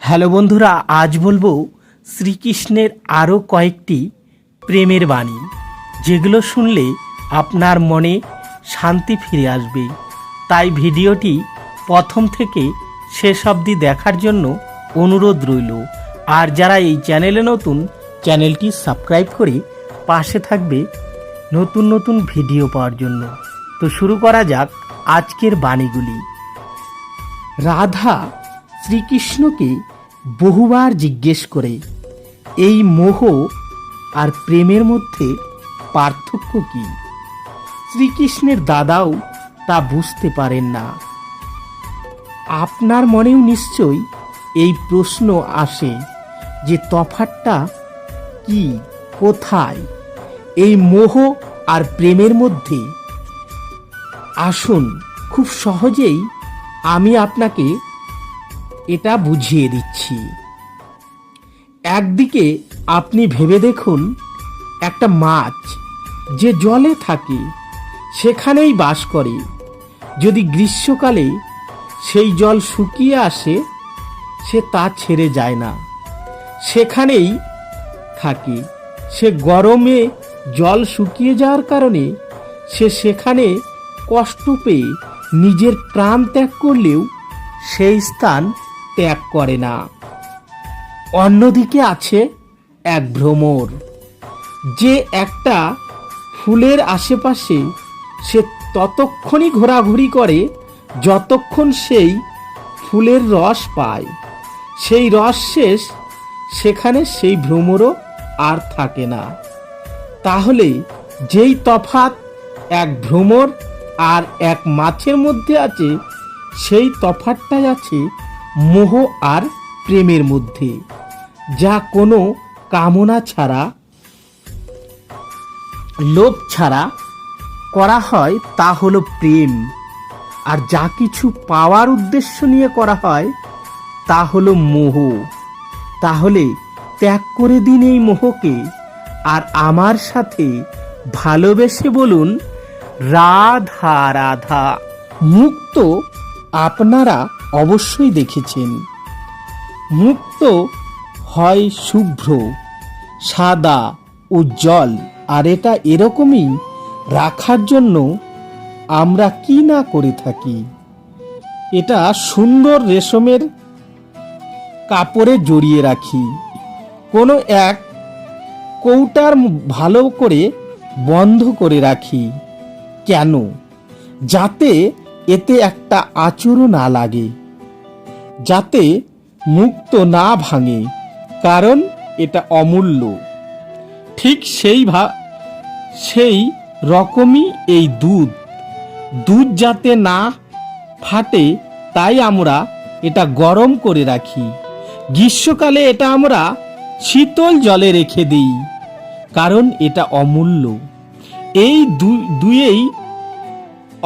Hello বন্ধুরা, আজ বলব শ্রীকৃষ্ণের আরও কয়েকটি প্রেমের বাণী, যেগুলো শুনলে আপনার মনে শান্তি ফিরে আসবে। তাই ভিডিওটি প্রথম থেকে শেষ অবধি দেখার জন্য অনুরোধ রইল। আর যারা এই চ্যানেলে নতুন, চ্যানেলটি সাবস্ক্রাইব করে পাশে থাকবে নতুন নতুন ভিডিও পাওয়ার জন্য। তো শুরু করা যাক আজকের বাণীগুলি। রাধা শ্রীকৃষ্ণকে বহুবার জিজ্ঞেস করে, এই মোহ আর প্রেমের মধ্যে পার্থক্য কি? শ্রীকৃষ্ণের দাদাও তা বুঝতে পারেন না। আপনার মনেও নিশ্চয়ই এই প্রশ্ন আসে যে তফাতটা কি, কোথায়? এই মোহ আর প্রেমের মধ্যে? আসুন, খুব সহজেই আমি আপনাকে এটা বুঝিয়ে দিচ্ছি। একদিকে আপনি ভেবে দেখুন, একটা মাছ যে জলে থাকে, সেখানেই বাস করে। যদি গ্রীষ্মকালে সেই জল শুকিয়ে আসে, সে তা ছেড়ে যায় না। সেখানেই থাকে। সে গরমে জল শুকিয়ে যাওয়ার কারণে সে সেখানে কষ্ট পেয়ে নিজের প্রাণ ত্যাগ করলেও সেই স্থান ত্যাগ করে না। অন্যদিকে আছে এক ভ্রমর। যে একটা ফুলের আশেপাশে সে ততক্ষণই ঘোরাঘুরি করে যতক্ষণ সেই ফুলের রস পায়। সেই রস শেষ, সেখানে সেই ভ্রমরও আর থাকে না। তাহলে যেই তফাত এক ভ্রমর আর এক মাছের মধ্যে আছে, সেই তফাতটাই আছে মোহ আর প্রেমের মধ্যে। যা কোনো কামনা ছাড়া, লোভ ছাড়া করা হয়, তা হলো প্রেম। আর যা কিছু পাওয়ার উদ্দেশ্য নিয়ে করা হয়, তা হলো মোহ। তাহলে ত্যাগ করে দিন এই মোহকে, আর আমার সাথে ভালোবেসে বলুন, রাধা রাধা। মুক্ত আপনারা অবশ্যই দেখেছেন। মুক্ত হয় শুভ্র, সাদা উজ্জ্বল, আর এটা এরকমই রাখার জন্য আমরা কি না করে থাকি। এটা সুন্দর রেশমের কাপড়ে জড়িয়ে রাখি। কোনো এক কৌটার ভালো করে বন্ধ করে রাখি। কেন? যাতে এতে একটা আচরও না লাগে। যাতে মুক্ত না ভাঙে, কারণ এটা অমূল্য। ঠিক সেই ভা, সেই রকমই এই দুধ। দুধ যাতে না ফাটে, তাই আমরা এটা গরম করে রাখি। গ্রীষ্মকালে এটা আমরা শীতল জলে রেখে দিই, কারণ এটা অমূল্য। এই দুয়েই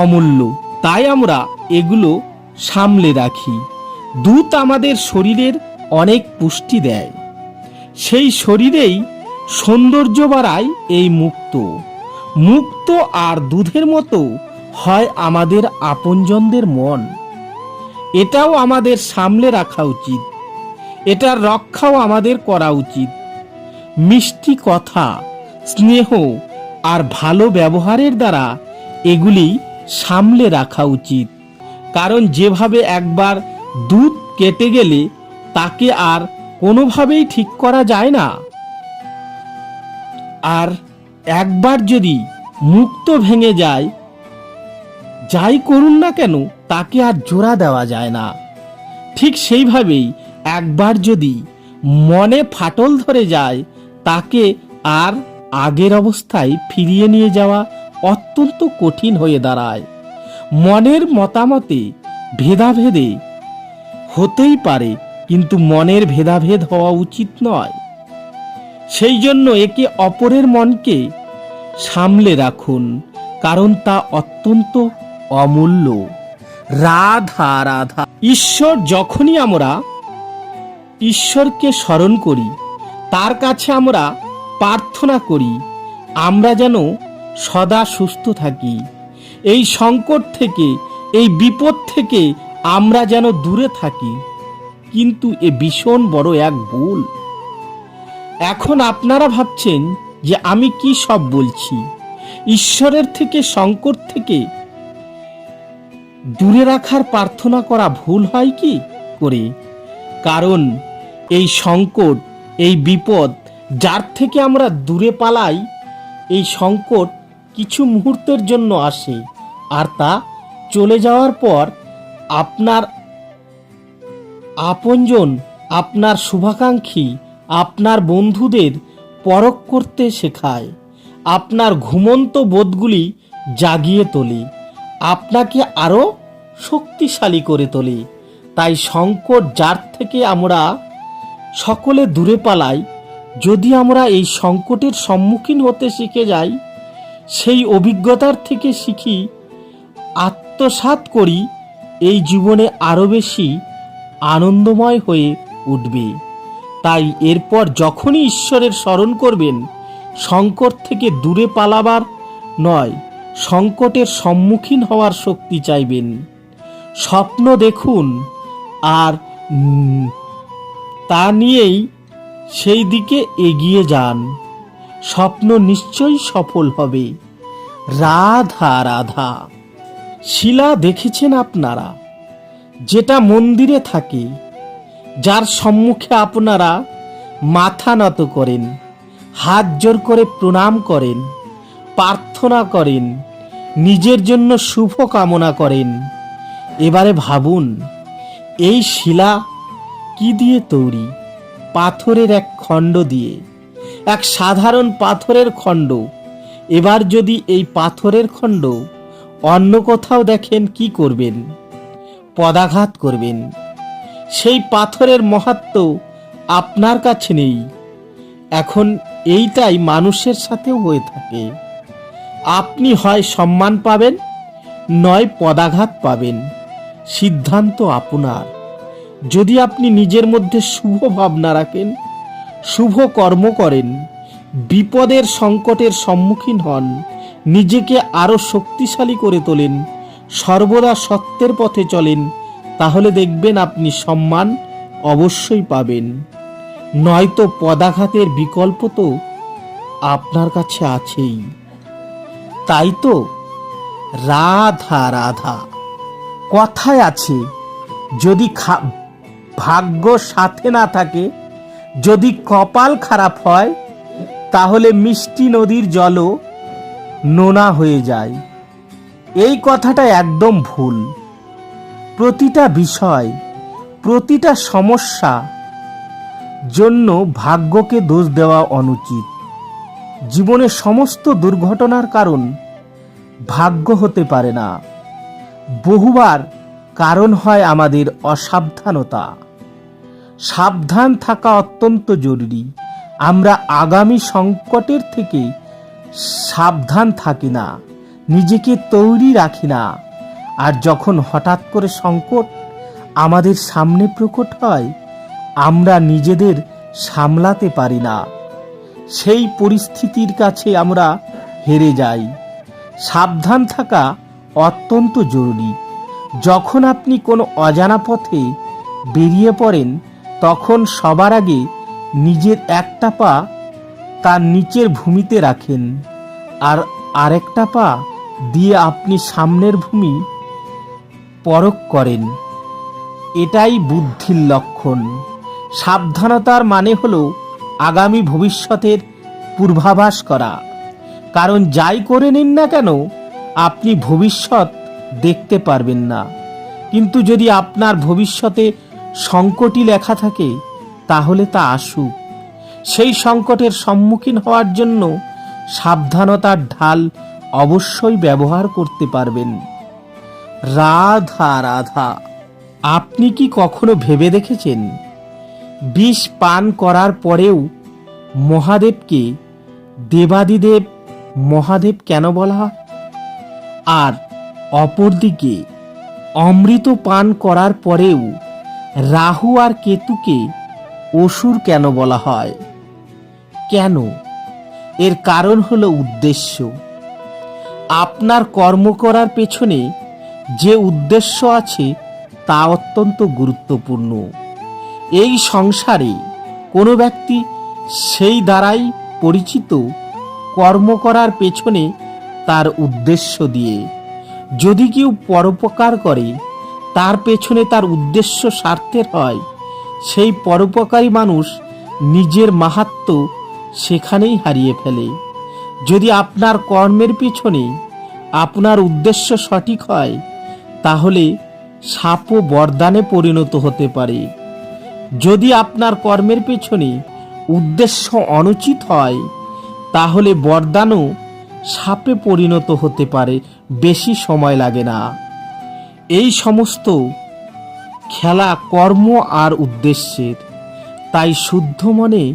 অমূল্য, তাই আমরা এগুলো সামলে রাখি। দুধ আমাদের শরীরের অনেক পুষ্টি দেয়। সেই শরীরেই সৌন্দর্য বাড়ায় এই মুক্ত। মুক্ত আর দুধের মতো হয় আমাদের আপনজনদের মন। এটাও আমাদের সামলে রাখা উচিত। এটার রক্ষাও আমাদের করা উচিত। মিষ্টি কথা, স্নেহ আর ভালো ব্যবহারের দ্বারা এগুলি সামলে রাখা উচিত। কারণ যেভাবে একবার দুধ কেটে গেলে তাকে আর কোনোভাবেই ঠিক করা যায় না। আর একবার যদি মুক্ত ভেঙে যায়, যাই করুন না কেন, তাকে আর জোড়া দেওয়া যায় না। ঠিক সেইভাবেই একবার যদি মনে ফাটল ধরে যায়, তাকে আর আগের অবস্থায় ফিরিয়ে নিয়ে যাওয়া অত্যন্ত কঠিন হয়ে দাঁড়ায়। মনের মতামতে, ভেদাভেদে হতেই পারে, কিন্তু মনের ভেদাভেদ হওয়া উচিত নয়। সেই জন্য একে অপরের মনকে সামলে রাখুন, কারণ তা অত্যন্ত অমূল্য। রাধা রাধা। ঈশ্বর যখনই আমরা ঈশ্বরকে স্মরণ করি, তার কাছে আমরা প্রার্থনা করি, আমরা যেন সদা সুস্থ থাকি। এই সংকট থেকে, এই বিপদ থেকে আমরা যেন দূরে থাকি, কিন্তু এ ভীষণ বড় এক ভুল। এখন আপনারা ভাবছেন যে আমি কি সব বলছি? ঈশ্বরের থেকে সংকট থেকে? দূরে রাখার প্রার্থনা করা ভুল হয় কি করে? কারণ এই সংকট, এই বিপদ যার থেকে আমরা দূরে পালাই, এই সংকট কিছু মুহূর্তের জন্য আসে, আর তা চলে যাওয়ার পর আপনার আপনজন, আপনার শুভাকাঙ্ক্ষী, আপনার বন্ধুদের পরখ করতে শেখায়। আপনার ঘুমন্ত বোধগুলি জাগিয়ে তোলে। আপনাকে আরও শক্তিশালী করে তোলে। তাই সংকট যার থেকে আমরা সকলে দূরে পালাই। যদি আমরা এই সংকটের সম্মুখীন হতে শিখে যাই, সেই অভিজ্ঞতার থেকে শিখি, আত্মসাৎ করি এই জীবনে আরও বেশি আনন্দময় হয়ে উঠবে। তাই এরপর যখনই ঈশ্বরের স্মরণ করবেন, সংকট থেকে দূরে পালাবার নয়, সংকটের সম্মুখীন হওয়ার শক্তি চাইবেন। স্বপ্ন দেখুন, আর তা নিয়েই সেই দিকে এগিয়ে যান। স্বপ্ন নিশ্চয়ই সফল হবে। রাধা রাধা। শিলা দেখেছেন আপনারা, যেটা মন্দিরে থাকে, যার সম্মুখে আপনারা মাথা নত করেন, হাত জোর করে প্রণাম করেন, প্রার্থনা করেন, নিজের জন্য শুভ কামনা করেন। এবারে ভাবুন, এই শিলা কি দিয়ে তৈরি? পাথরের এক খণ্ড দিয়ে, এক সাধারণ পাথরের খণ্ড। এবার যদি এই পাথরের খণ্ড অন্য কোথাও দেখেন কি করবেন? পদাঘাত করবেন। সেই পাথরের মহাত্ম আপনার কাছে নেই। এখন এইটাই মানুষের সাথেও হয়ে থাকে। আপনি হয় সম্মান পাবেন, নয় পদাঘাত পাবেন। সিদ্ধান্ত আপনার। যদি আপনি নিজের মধ্যে শুভ ভাবনা রাখেন, শুভ কর্ম করেন, বিপদের সংকটের সম্মুখীন হন নিজেকে আরও শক্তিশালী করে তোলেন, সর্বদা সত্যের পথে চলেন, তাহলে দেখবেন আপনি সম্মান অবশ্যই পাবেন। নয়তো পদাঘাতের বিকল্প তো আপনার কাছে আছেই। তাই তো রাধা রাধা, কথায় আছে, যদি ভাগ্য সাথে না থাকে, যদি কপাল খারাপ হয়, তাহলে মিষ্টি নদীর জলও নোনা হয়ে যায়। এই কথাটা একদম ভুল। প্রতিটা বিষয়, প্রতিটা সমস্যা জন্য ভাগ্যকে দোষ দেওয়া অনুচিত। জীবনের সমস্ত দুর্ঘটনার কারণ ভাগ্য হতে পারে না। বহুবার কারণ হয় আমাদের অসাবধানতা। সাবধান থাকা অত্যন্ত জরুরি। আমরা আগামী সংকটের থেকে সাবধান থাকি না, নিজেকে তৈরি রাখি না। আর যখন হঠাৎ করে সংকট আমাদের সামনে প্রকট হয়, আমরা নিজেদের সামলাতে পারি না। সেই পরিস্থিতির কাছে আমরা হেরে যাই। সাবধান থাকা অত্যন্ত জরুরি। যখন আপনি কোনো অজানা পথে বেরিয়ে পড়েন, তখন সবার আগে নিজের একটা পা তার নিচের ভূমিতে রাখেন। আর আরেকটা পা দিয়ে আপনি সামনের ভূমি পরক করেন। এটাই বুদ্ধির লক্ষণ। সাবধানতার মানে হলো আগামী ভবিষ্যতের পূর্বাভাস করা। কারণ যাই করে নিন না কেন, আপনি ভবিষ্যৎ দেখতে পারবেন না। কিন্তু যদি আপনার ভবিষ্যতে সংকটই লেখা থাকে, তাহলে তা আসুক। সেই সংকটের সম্মুখীন হওয়ার জন্য সাবধানতার ঢাল অবশ্যই ব্যবহার করতে পারবেন। রাধা রাধা, আপনি কি কখনো ভেবে দেখেছেন? বিষ পান করার পরেও মহাদেবকে দেবাদিদেব মহাদেব কেন বলা হয়? আর অপরদিকে অমৃত পান করার পরেও রাহু আর কেতুকে অসুর কেন বলা হয়? কেন? এর কারণ হলো উদ্দেশ্য। আপনার কর্ম করার পেছনে যে উদ্দেশ্য আছে তা অত্যন্ত গুরুত্বপূর্ণ। এই সংসারে কোনো ব্যক্তি সেই দ্বারাই পরিচিত কর্ম করার পেছনে তার উদ্দেশ্য দিয়ে। যদি কেউ পরোপকার করে, তার পেছনে তার উদ্দেশ্য স্বার্থের হয়, সেই পরোপকারী মানুষ নিজের মাহাত্ম সেখানেই হারিয়ে ফেলে। যদি আপনার কর্মের পিছনে আপনার উদ্দেশ্য সঠিক হয়, তাহলে সাপও বরদানে পরিণত হতে পারে। যদি আপনার কর্মের পেছনে উদ্দেশ্য অনুচিত হয়, তাহলে বরদানও সাপে পরিণত হতে পারে, বেশি সময় লাগে না। এই সমস্ত খেলা কর্ম আর উদ্দেশ্যের। তাই শুদ্ধ মনে